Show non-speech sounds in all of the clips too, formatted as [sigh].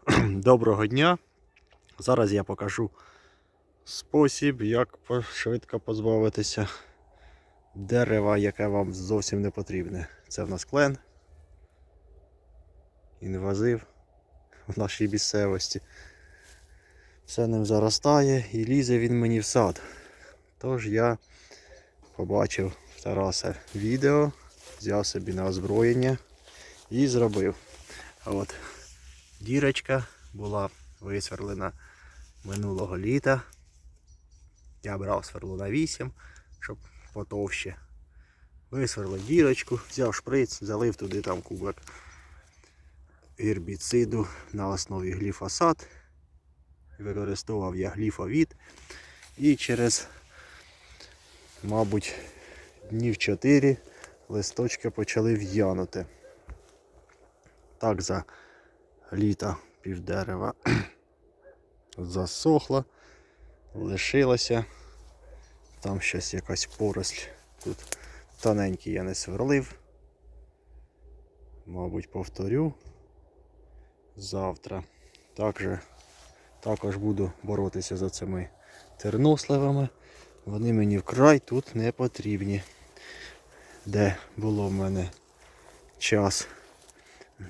[clears throat] Доброго дня. Зараз я покажу спосіб, як швидко позбавитися дерева, яке вам зовсім не потрібне. Це в нас клен. Інвазив в нашій місцевості. Все ним заростає і лізе він мені в сад. Тож я побачив в Тараса відео, взяв собі на озброєння і зробив. От дірочка була висверлена минулого літа. Я брав сверло на 8, щоб потовще. Висверлив дірочку, взяв шприц, залив туди там кубик гербіциду на основі гліфосат. Використовував я гліфовід. І через, мабуть, днів 4 листочки почали в'янути. Так за літа півдерева [clears throat] засохло, лишилося. Там щось якась поросль. Тут тоненький я не сверлив. Мабуть, повторю завтра. Також, також буду боротися за цими терносливами. Вони мені вкрай тут не потрібні. Де було в мене час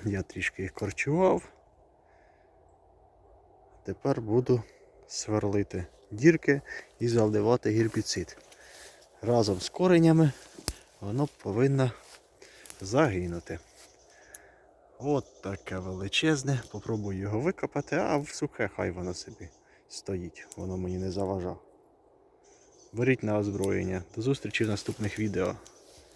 я трішки їх корчував. Тепер буду сверлити дірки і заливати гербіцид. Разом з коренями воно повинно загинути. От таке величезне. Попробую його викопати, а в сухе хай воно собі стоїть. Воно мені не заважав. Беріть на озброєння. До зустрічі в наступних відео.